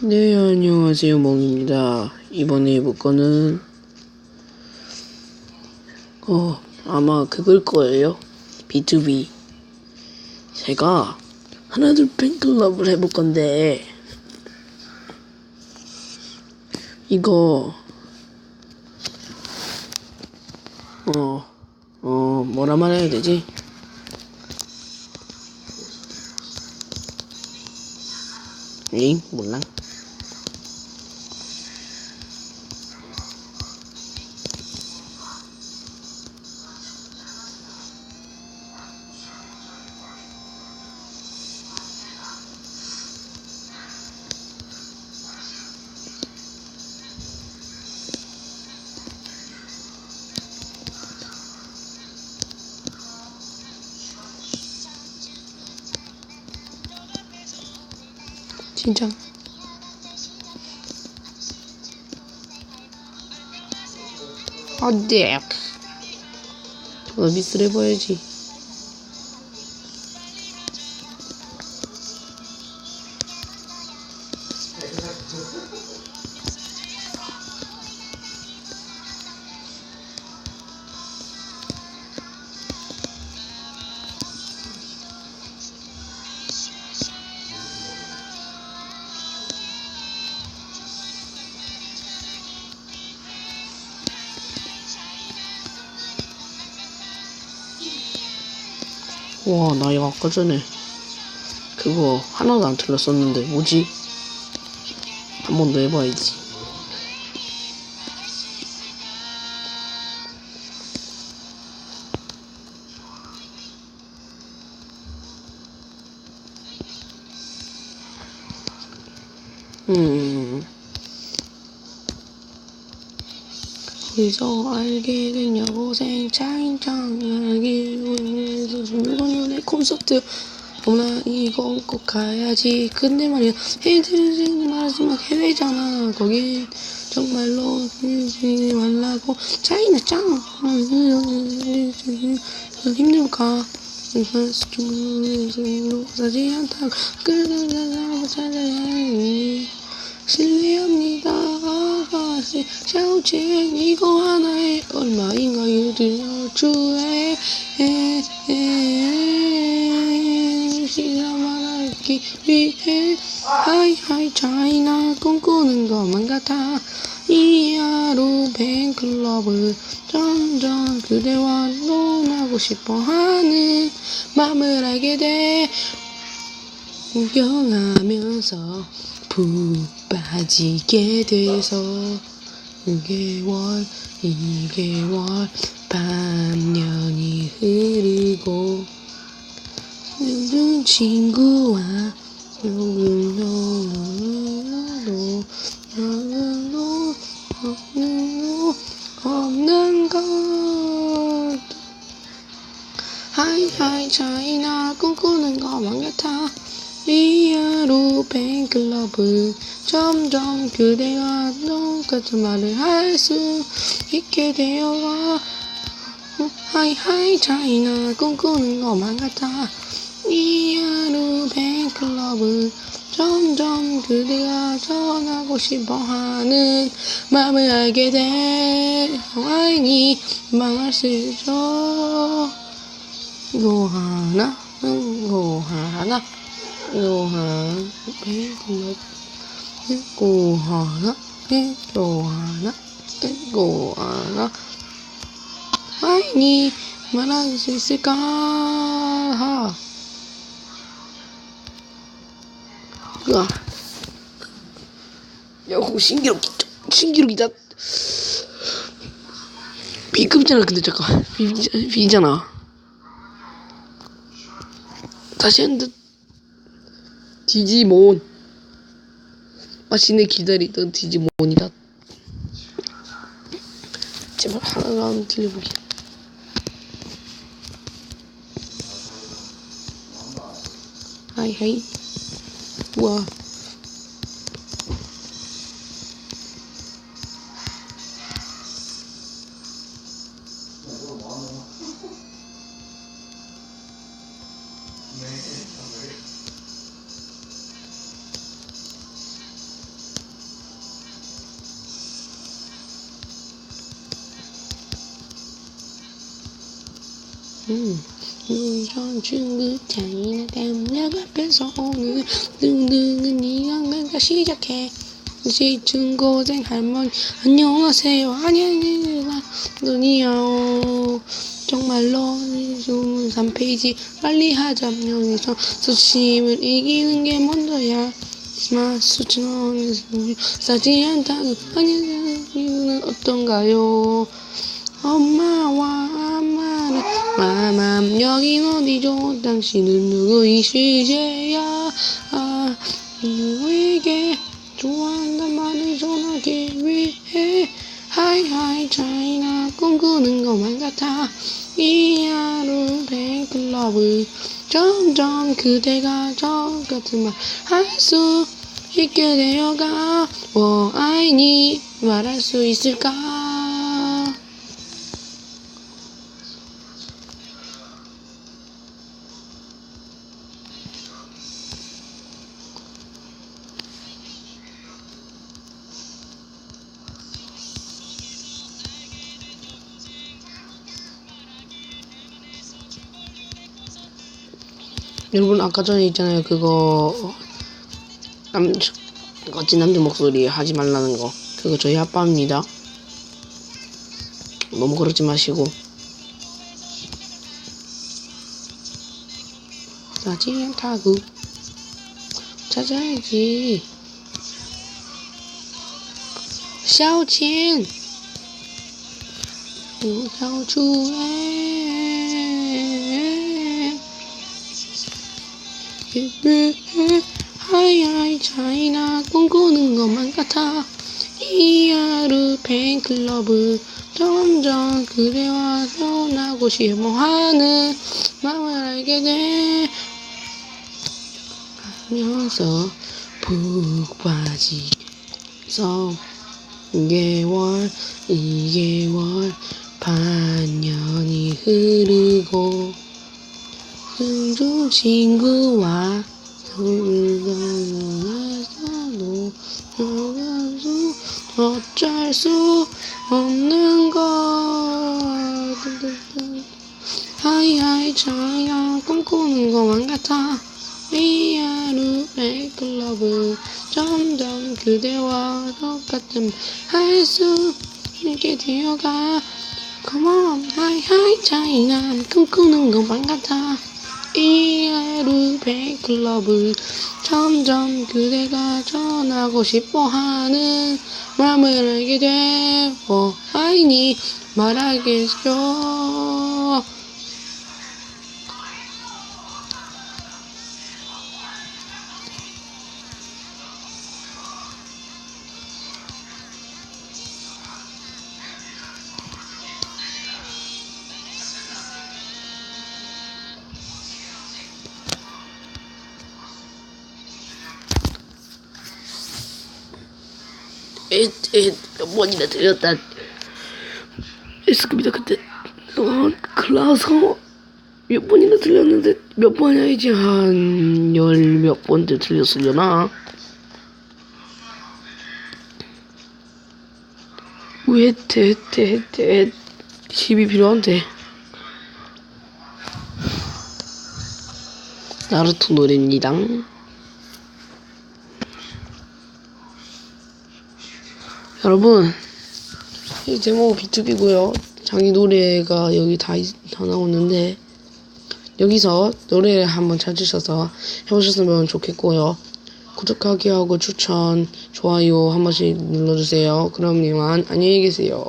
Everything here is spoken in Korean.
네, 안녕하세요. 멍입니다. 이번에 해볼 거는, 어, 아마 그걸 거예요. B2B. 제가 하나둘 팬클럽을 해볼 건데, 이거, 어, 어, 뭐라 말해야 되지? 에잉, 몰라. 진짜. 어디? 서비스를 해봐야지. 와, 나 이거 아까 전에 그거 하나도 안 틀렸었는데 뭐지? 한 번 더 해봐야지. 어디서 알게 됐냐고 생 차인창 알기 위해서 물건의 콘서트. 어머나 이건 꼭 가야지. 근데 말이야 해드리지 말하지만 해외잖아. 거기 정말로 힘들지 말라고. 차이나 짱! 힘들까? 사지 않다고 끌어다가 찾아야 해 실례합니다. 아가씨 샤오첸 이거 하나에 얼마인가요 들려주에. 시간 말하기 위해. 하이하이 차이나 꿈꾸는 것만 같아. 이 하루 팬클럽을 점점 그대와 논하고 싶어하는 마음을 알게 돼. 구경하면서 푹 빠지게 돼서 6개월, 2개월, 반년이 흐르고 요즘 친구와 요금도 너도 없는 없는 것. 하이하이 차이나 꿈꾸는 것만 같아 이 하루 팬클럽은 점점 그대와 똑같은 말을 할 수 있게 되어가 하이 하이 차이나 꿈꾸는 것만 같아. 이 하루 팬클럽은 점점 그대가 전하고 싶어하는 마음을 알게 돼. 와인이 망할 수 있죠 이거 하나? 이거 하나 이거 하나 팬클럽 이거 하나 이거 하나 이거 하나 와인이 말할 수 있을까 으아 야호 신기록이다 신기록이다 B급이잖아 근데 잠깐 B, B잖아. 다시 했는데 디지몬. 마신에 기다리던 디지몬이다. 제발 하나만 들려보게. 하이 하이. 우와 음. 우선 중국 차이나 담력 앞에서 오늘 등등은 니가 시작해 시 중 고생 할머니 안녕하세요 안녕하세요 눈이요 정말로 23페이지 빨리 하자 명에서 수심을 이기는 게 먼저야 하지만 수치는 싸지 않다고 아니 이유는 어떤가요 엄마와 엄 마맘 여긴 어디죠? 당신은 누구이시제야? 아, 누구에게 좋아한단 말을 전하기 위해? 하이 하이 차이나 꿈꾸는 것만 같아. 이 하루 팬클럽을 점점 그대가 저 같은 말 할 수 있게 되어가. 뭐 아이니 말할 수 있을까 여러분 아까 전에 있잖아요. 그거 남 어찌 남자 목소리 하지 말라는 거. 그거 저희 아빠입니다. 너무 그러지 마시고. 나지 않다고. 찾아야지. 샤오첸 샤오추엔 出来 하이하이 차이나 꿈꾸는 것만 같아. 이 하루 팬클럽을 점점 그대와 떠나고 싶어하는 마음을 알게 돼. 하면서 푹 빠지서 2개월 2개월 반년이 흐르고 승주 친구와 놀러가서도 놀아도 어쩔 수 없는 걸 하이하이 차이야 꿈꾸는 것만 같아. 이 하루 팬클럽은 점점 그대와 똑같은 할수 있게 되어가. Come on, 하이하이 차이나 꿈꾸는 것만 같아 이 하루 팬클럽을 점점 그대가 전하고 싶어하는 마음을 알게 되어 아이니 말하겠죠 에, 에, 몇 번이나 들렸다. 에스크입니다. 그때, 어, 클라서 몇 번이나 들렸는데, 몇 번이 아니지, 한, 열 몇 번째 들렸으려나? 왜, 대, 대, 대, 힘이 필요한데. 나루토 노래입니다. 여러분. 이 제목 비투비고요. 자기 노래가 여기 다, 있- 다 나오는데 여기서 노래를 한번 찾으셔서 해보셨으면 좋겠고요. 구독하기 하고 추천 좋아요 한 번씩 눌러주세요. 그럼 이만 안녕히 계세요